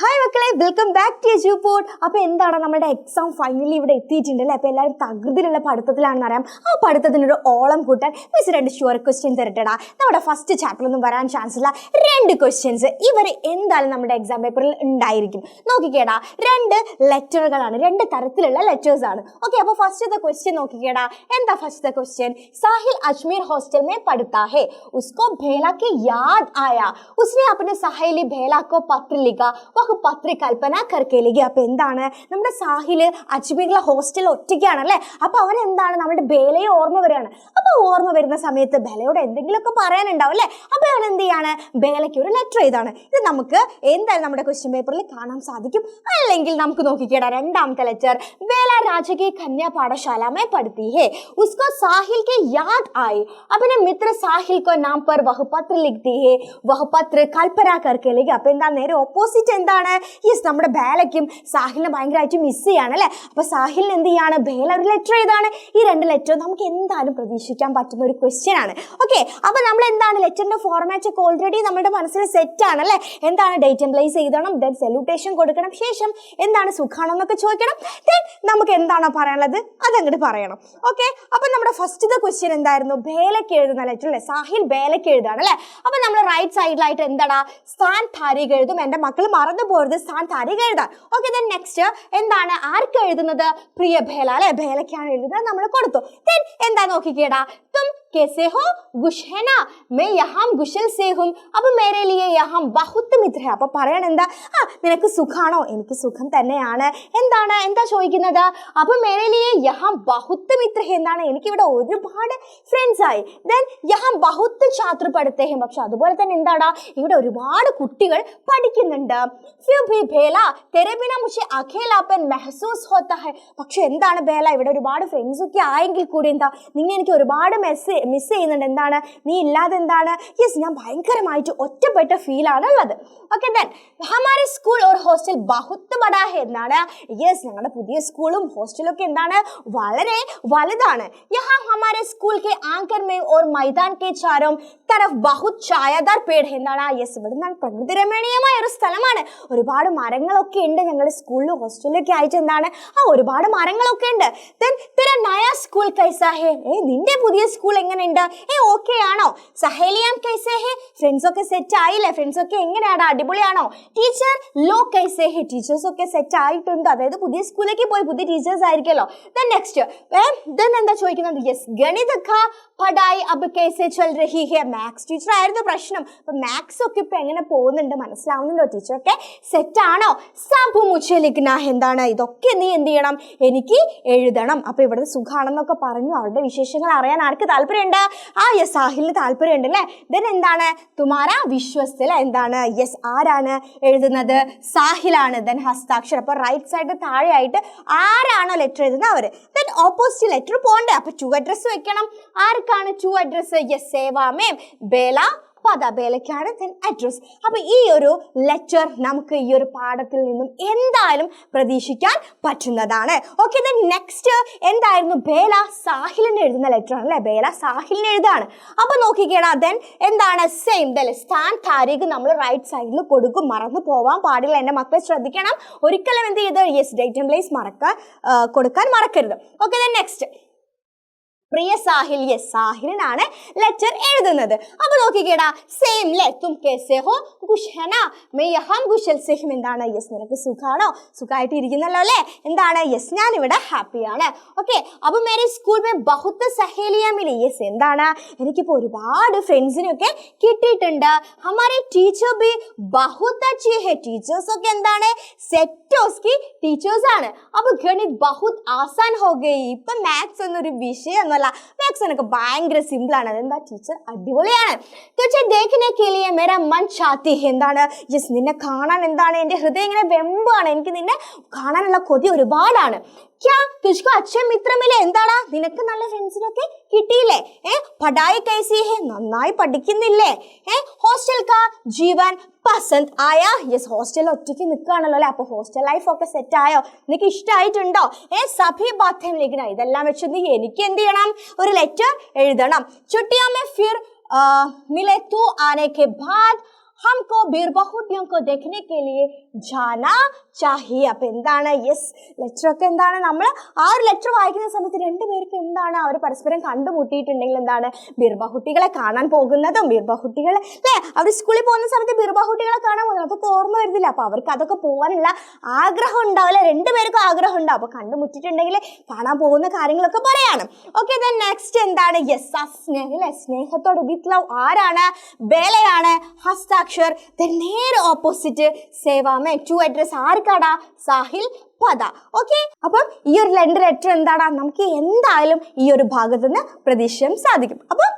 Hi മക്കളെ welcome back to you port അപ്പോൾ എന്താണ് നമ്മുടെ എക്സാം ഫൈനലി ഇവിടെ എത്തിയിട്ടുണ്ട് അല്ലേ? അപ്പോൾ എല്ലാവരും തകൃതിയിലുള്ള പഠിത്തത്തിലാണെന്ന് അറിയാം. ആ പഠിത്തത്തിനൊരു ഓളം കൂട്ടാൻ മിസ് രണ്ട് ഷുവർ ക്വസ്റ്റ്യൻ തരട്ടടാ. നമ്മുടെ ഫസ്റ്റ് ചാപ്റ്ററൊന്നും വരാൻ ചാൻസ് ഇല്ല. രണ്ട് ക്വസ്റ്റ്യൻസ് ഇവർ എന്തായാലും നമ്മുടെ എക്സാം പേപ്പറിൽ ഉണ്ടായിരിക്കും. നോക്കിക്കേടാ രണ്ട് ലെറ്ററുകളാണ് രണ്ട് തരത്തിലുള്ള ലെറ്റേഴ്സാണ് ഓക്കെ അപ്പോൾ ഫസ്റ്റത്തെ ക്വസ്റ്റ്യൻ നോക്കിക്കേടാ. എന്താ ഫസ്റ്റത്തെ ക്വസ്റ്റ്യൻ സാഹിൽ അജ്മീർ ഹോസ്റ്റൽ മേ പഠിത്താ. ഹേ ഉസ്കോ ഭേലാക്ക് യാദ് ആയാ. ഉസ്നെ അപ്പൊ സഹേലി ഭേലാക്കോ കോ പത്ര ലിഖാ വിവാഹ പത്രി കൽപ്പന കർക്കേലിക. അപ്പൊ എന്താണ്? നമ്മുടെ സാഹിൽ അജ്മീറിലെ ഹോസ്റ്റലിൽ ഒറ്റയ്ക്കാണ് അല്ലെ അപ്പൊ അവൻ എന്താണ് നമ്മുടെ ബേലയെ ഓർമ്മ വരികയാണ്. അപ്പൊ ഓർമ്മ വരുന്ന സമയത്ത് ബേലയോട് എന്തെങ്കിലുമൊക്കെ പറയാനുണ്ടാവും അല്ലെ? അപ്പൊ അവൻ എന്ത് ചെയ്യാണ്? ബേലയ്ക്ക് ഒരു ലെറ്റർ ഇതാണ് ഇത് നമുക്ക് എന്തായാലും നമ്മുടെ ക്വസ്റ്റ്യൻ പേപ്പറിൽ കാണാൻ സാധിക്കും. അല്ലെങ്കിൽ നമുക്ക് നോക്കിക്കേടാ. രണ്ടാമത്തെ ലെറ്റർ ബേല രാജകീയ കന്യാ പാഠശാല മേ പഠിത്തി ഹേ ഉസ്കോ സാഹിൽ കെ യാദ് ആയി. അപ്പനെ മിത്ര സാഹിൽ കോ നാം പർ വഹപത്ര ലിഖ്തി ഹേ വഹുപത്ര കൽപ്പന കർക്കേലേക്ക് അപ്പൊ എന്താ നേരെ ഓപ്പോസിറ്റ് എന്താ എന്താണ്? യെസ് നമ്മുടെ ബേലയ്ക്കും സാഹിലിനെ ഭയങ്കരമായിട്ട് മിസ് ചെയ്യാണ് അല്ലേ? അപ്പൊ സാഹിലിന് എന്ത് ചെയ്യാണ്? ബേല ഒരു ലെറ്റർ ഏതാണ് ഈ രണ്ട് ലെറ്റർ നമുക്ക് എന്തായാലും പ്രതീക്ഷിക്കാൻ പറ്റുന്ന ഒരു ക്വസ്റ്റ്യൻ ആണ്. ഓക്കെ അപ്പൊ നമ്മൾ എന്താണ്? ലെറ്ററിന്റെ ഫോർമാറ്റ് ഒക്കെ ഓൾറെഡി നമ്മുടെ മനസ്സിൽ സെറ്റ് ആണ് അല്ലേ? എന്താണ്? ഡേറ്റ് ആൻഡ് പ്ലേസ് എഴുതണം ദെൻ സല്യൂട്ടേഷൻ കൊടുക്കണം. ശേഷം എന്താണ്? സുഖാണെന്നൊക്കെ ചോദിക്കണം. ദെൻ നമുക്ക് എന്താണോ പറയാനുള്ളത്? അതങ്ങോട്ട് പറയണം. ഓക്കെ അപ്പോൾ നമ്മുടെ ഫസ്റ്റത്തെ ക്വസ്റ്റ്യൻ എന്തായിരുന്നു? ബേലയ്ക്ക് എഴുതുന്ന ലെറ്റർ അല്ലേ? സാഹിൽ ബേലയ്ക്ക് എഴുതാണ് അല്ലേ? അപ്പൊ നമ്മൾ റൈറ്റ് സൈഡിലായിട്ട് എന്താണ് സ്ഥാൻ ഭാര്യ എഴുതും. എന്റെ മക്കൾ മറന്നു പോരുത് സ്ഥാൻ താരിഖ് എഴുതാൻ ഓക്കെ ദെൻ നെക്സ്റ്റ് എന്താണ്? ആർക്ക് എഴുതുന്നത്? പ്രിയ ഭേല അല്ലെ? ഭേലക്കാണ് എഴുതുന്നത്. നമ്മൾ കൊടുത്തു. ദെൻ എന്താ നോക്കിക്കേടാ? തും कैसे हो? ഗുഷ് ഹെ നാ മേ യഹാം ഗുഷൽ സേ ഹും അപ്പം മേരെ ലിയെ യഹാം ബഹുത്ത് മിത്ര അപ്പോൾ പറയണം എന്താ? ആ നിനക്ക് സുഖാണോ? എനിക്ക് സുഖം തന്നെയാണ്. എന്താണ്? എന്താ ചോദിക്കുന്നത്? അപ്പം മേരെ ലിയെ യഹാം ബഹുത്ത് മിത്ര എന്താണ്? എനിക്ക് ഇവിടെ ഒരുപാട് ഫ്രണ്ട്സ് ആയി. ദെൻ യഹാം ബഹുത്ത് ഛാത്ര പഠിത്തേ പക്ഷെ അതുപോലെ തന്നെ എന്താടാ? ഇവിടെ ഒരുപാട് കുട്ടികൾ പഠിക്കുന്നുണ്ട്. ഫ്യൂ ഭി ഭേല തെരബിന മുഷെ അഖേലാപ്പൻ മെഹസൂസ് ഹോത്ത ഹെ പക്ഷെ എന്താണ് ഭേല ഇവിടെ ഒരുപാട് ഫ്രണ്ട്സ് ഒക്കെ ആയെങ്കിൽ കൂടി എന്താ? നിങ്ങൾ എനിക്ക് ഒരുപാട് മെസ്സേജ് മിസ് ചെയ്യുന്നുണ്ട്. എന്താണ്? നീ ഇല്ലാതെ എന്താണ്? യെസ് ഞാൻ ഭയങ്കരമായിട്ട് ഒറ്റപ്പെട്ട ഫീലാണ് ഉള്ളത്. ഓക്കെ ദെൻ ഹമാരെ സ്കൂൾ ഓർ ഹോസ്റ്റൽ ബഹുത്ത് ബഡാ ഹെ എന്നാണ്. യെസ് ഞങ്ങളുടെ പുതിയ സ്കൂളും ഹോസ്റ്റലും ഒക്കെ എന്താണ്? വളരെ വലുതാണ്. യഹാ ഹമാരെ സ്കൂൾ കെ ആങ്കർ മേ ഓർ മൈതാൻ കെ ചാരോം തരഫ് ബഹുത് ഛായാദാർ പേട് എന്താണ് യെസ് ഇവിടെ നിന്നാണ് പ്രകൃതി രമണീയമായ ഒരു സ്ഥലമാണ് ഒരുപാട് മരങ്ങളൊക്കെ ഉണ്ട് ഞങ്ങൾ സ്കൂളിൽ ഹോസ്റ്റലിലൊക്കെ ആയിട്ട് എന്താണ് ആ ഒരുപാട് മരങ്ങളൊക്കെ ഉണ്ട്. ദെൻ തെര നയ സ്കൂൾ കൈസാഹേ ഏ നിന്റെ പുതിയ സ്കൂൾ എങ്ങനെയുണ്ട്? ഏ ഓക്കെ ആണോ? സഹേലിയാം കൈസേഹേ ഫ്രണ്ട്സ് ഒക്കെ സെറ്റ് ആയില്ലേ? ഫ്രണ്ട്സ് ഒക്കെ എങ്ങനെയാണ് അടിപൊളിയാണോ? ടീച്ചർ ലോ കൈസേഹേ ടീച്ചേഴ്സ് ഒക്കെ സെറ്റ് ആയിട്ടുണ്ട്. അതായത് പുതിയ സ്കൂളിലേക്ക് പോയി പുതിയ ടീച്ചേഴ്സ് ആയിരിക്കുമല്ലോ ദെൻ നെക്സ്റ്റ് ദെൻ എന്താ ചോദിക്കുന്നത്? യെസ് ഗണിതക്ക പഠായി അബ് കേസെ ചൽ രഹി ഹെ മാത്സ് ടീച്ചർ ആയിരുന്നു പ്രശ്നം. അപ്പൊ മാത്സ് ഒക്കെ ഇപ്പൊ എങ്ങനെ പോകുന്നുണ്ട് മനസ്സിലാവുന്നുണ്ടോ ടീച്ചർ ഒക്കെ സെറ്റ് ആണോ? സാബു മുച്ചെ ലിഖ്ന എന്താണ്? ഇതൊക്കെ നീ എന്ത് ചെയ്യണം? എനിക്ക് എഴുതണം. അപ്പൊ ഇവിടെ സുഖാണെന്നൊക്കെ പറഞ്ഞു. അവരുടെ വിശേഷങ്ങൾ അറിയാൻ ആർക്ക് താല്പര്യമുണ്ട്? ആ യെസ് സാഹിലിന് താല്പര്യമുണ്ട് അല്ലേ? ദെൻ എന്താണ്? തുമാര വിശ്വസ്തല എന്താണ്? യെസ് ആരാണ് എഴുതുന്നത്? സാഹിലാണ്. ദെൻ ഹസ്താക്ഷരം. അപ്പൊ റൈറ്റ് സൈഡ് താഴെയായിട്ട് ആരാണോ ലെറ്റർ എഴുതുന്നത്? അവർ. ദെൻ ഓപ്പോസിറ്റ് ലെറ്റർ പോകണ്ടേ. അപ്പൊ ടു അഡ്രസ് വെക്കണം. ആർക്കാണ് ടു അഡ്രസ് യെസ് സേവാമേം ബേല പദ ബേലയ്ക്കാണ് ദെൻ അഡ്രസ് അപ്പൊ ഈ ഒരു ലെറ്റർ നമുക്ക് ഈ ഒരു പാഠത്തിൽ നിന്നും എന്തായാലും പ്രതീക്ഷിക്കാൻ പറ്റുന്നതാണ്. ഓക്കെ ദെൻ നെക്സ്റ്റ് എന്തായിരുന്നു? ബേല സാഹിലിന് എഴുതുന്ന ലെറ്റർ ആണ് അല്ലേ ബേല സാഹിലിന് എഴുതാണ് അപ്പൊ നോക്കിക്കേടാ ദെൻ എന്താണ്? സെയിം ദ സ്ഥാൻ താരീഖ് നമ്മൾ റൈറ്റ് സൈഡിൽ കൊടുക്കും. മറന്നു പോവാൻ പാടില്ല. എന്റെ മക്കളെ ശ്രദ്ധിക്കണം. ഒരിക്കലും എന്ത് ചെയ്ത്? യെസ് ഡേറ്റ് ആൻഡ് പ്ലേസ് മറക്ക കൊടുക്കാൻ മറക്കരുത്. ഓക്കെ ദെൻ നെക്സ്റ്റ് പ്രിയ സാഹിൽ യെസ് സാഹിലിനാണ് ലെറ്റർ എഴുതുന്നത്. അപ്പൊ നോക്കിക്കേടാ സെയിം ലെ തും കേസേ ഹോ ഖുഷന മേ യഹം ഖുഷൽ സെഹിം എന്താണ്? യെസ് നിനക്ക് സുഖാണോ? സുഖമായിട്ട് ഇരിക്കുന്നല്ലോ അല്ലേ? എന്താണ്? യെസ് ഞാൻ ഇവിടെ ഹാപ്പിയാണ് ഓക്കെ അപ്പൊ മേരെ സ്കൂൾ മേ ബഹുത്ത് സഹേലിയാ മിലി യെസ് എന്താണ്? എനിക്കിപ്പോ ഒരുപാട് ഫ്രണ്ട്സിനൊക്കെ കിട്ടിയിട്ടുണ്ട്. ഹമാരെ ടീച്ചർ ബി ബഹുത്ത് അച്ചി ഹെ ടീച്ചേഴ്സ് ഒക്കെ എന്താണ്? സെറ്റോസ്കി ടീച്ചേഴ്സ് ആണ്. അപ്പൊ ഗണിത് ബഹുത് ആസാൻ ഹോ ഗയി. ഇപ്പൊ മാത്സ് എന്നൊരു വിഷയമൊന്നുമല്ല മാത്സ് എനിക്ക് ഭയങ്കര സിമ്പിൾ ആണ്. അതെന്താ ടീച്ചർ അടിപൊളിയാണ്. ചാത്തി. എന്താണ്? യെസ് നിന്നെ കാണാൻ എന്താണ്? എന്റെ ഹൃദയം ഇങ്ങനെ വെമ്പാണ് എനിക്ക് നിന്നെ കാണാനുള്ള കൊതി ഒരുപാടാണ്. തുഷ്കോ അച്ഛൻ മിത്രമില്ലേ? എന്താടാ നിനക്ക് നല്ല ഫ്രണ്ട്സിനൊക്കെ കിട്ടിയില്ലേ? ഏ? പഠായി കൈസി ഹേ നന്നായി പഠിക്കുന്നില്ലേ? ഏ? ഹോസ്റ്റൽ കാ? ജീവൻ പസന്ത് ആയ? യെസ് ഹോസ്റ്റലിൽ ഒറ്റയ്ക്ക് നിൽക്കുകയാണല്ലോ അല്ലേ? അപ്പോൾ ഹോസ്റ്റൽ ലൈഫ് ഒക്കെ സെറ്റ് ആയോ? നിനക്ക് ഇഷ്ടമായിട്ടുണ്ടോ ഏ സഭി ബാധ്യം ലിഖിന ഇതെല്ലാം വെച്ച് നീ എനിക്ക് എന്ത് ചെയ്യണം? ഒരു ലെറ്റർ എഴുതണം. ചുട്ടിയാമെ ഫിർ മിലെ തൂ ആനെ കെ ബാദ് हमको बीरबहुटियों को देखने के लिए जाना ഷാഹി അപ്പം എന്താണ്? യെസ് ലെറ്ററൊക്കെ എന്താണ്? നമ്മൾ ആ ഒരു ലെറ്റർ വായിക്കുന്ന സമയത്ത് രണ്ടുപേർക്ക് എന്താണ്? അവർ പരസ്പരം കണ്ടുമുട്ടിയിട്ടുണ്ടെങ്കിൽ എന്താണ്? ബിർബാഹുട്ടികളെ കാണാൻ പോകുന്നതും ബിർബാഹുട്ടികളെ അല്ലേ? അവർ സ്കൂളിൽ പോകുന്ന സമയത്ത് ബിർബാഹുട്ടികളെ കാണാൻ പോകുന്നത് അപ്പോൾ ഓർമ്മ വരുന്നില്ല. അപ്പോൾ അവർക്ക് അതൊക്കെ പോകാനുള്ള ആഗ്രഹം ഉണ്ടാവില്ല രണ്ടുപേർക്കും ആഗ്രഹം ഉണ്ടാവും. അപ്പോൾ കണ്ടുമുട്ടിയിട്ടുണ്ടെങ്കിൽ കാണാൻ പോകുന്ന കാര്യങ്ങളൊക്കെ പറയാണ്. ഓക്കെ ദെൻ നെക്സ്റ്റ് എന്താണ്? യെസ് ആ സ്നേഹ അല്ലേ? സ്നേഹത്തോട് വിത്ത് ലവ് ആരാണ്? ബേലയാണ് ഹസ്താക്ഷർ. ദെൻ നേരെ ഓപ്പോസിറ്റ് സേവാമേ ടു അഡ്രസ് ആർക്ക് ആർക്കാടാ സാഹിൽ പദ. ഓക്കെ അപ്പം ഈ ഒരു രണ്ട് ലെറ്റർ എന്താടാ? നമുക്ക് എന്തായാലും ഈ ഒരു ഭാഗത്ത് നിന്ന് പ്രതീക്ഷിക്കാൻ സാധിക്കും. അപ്പം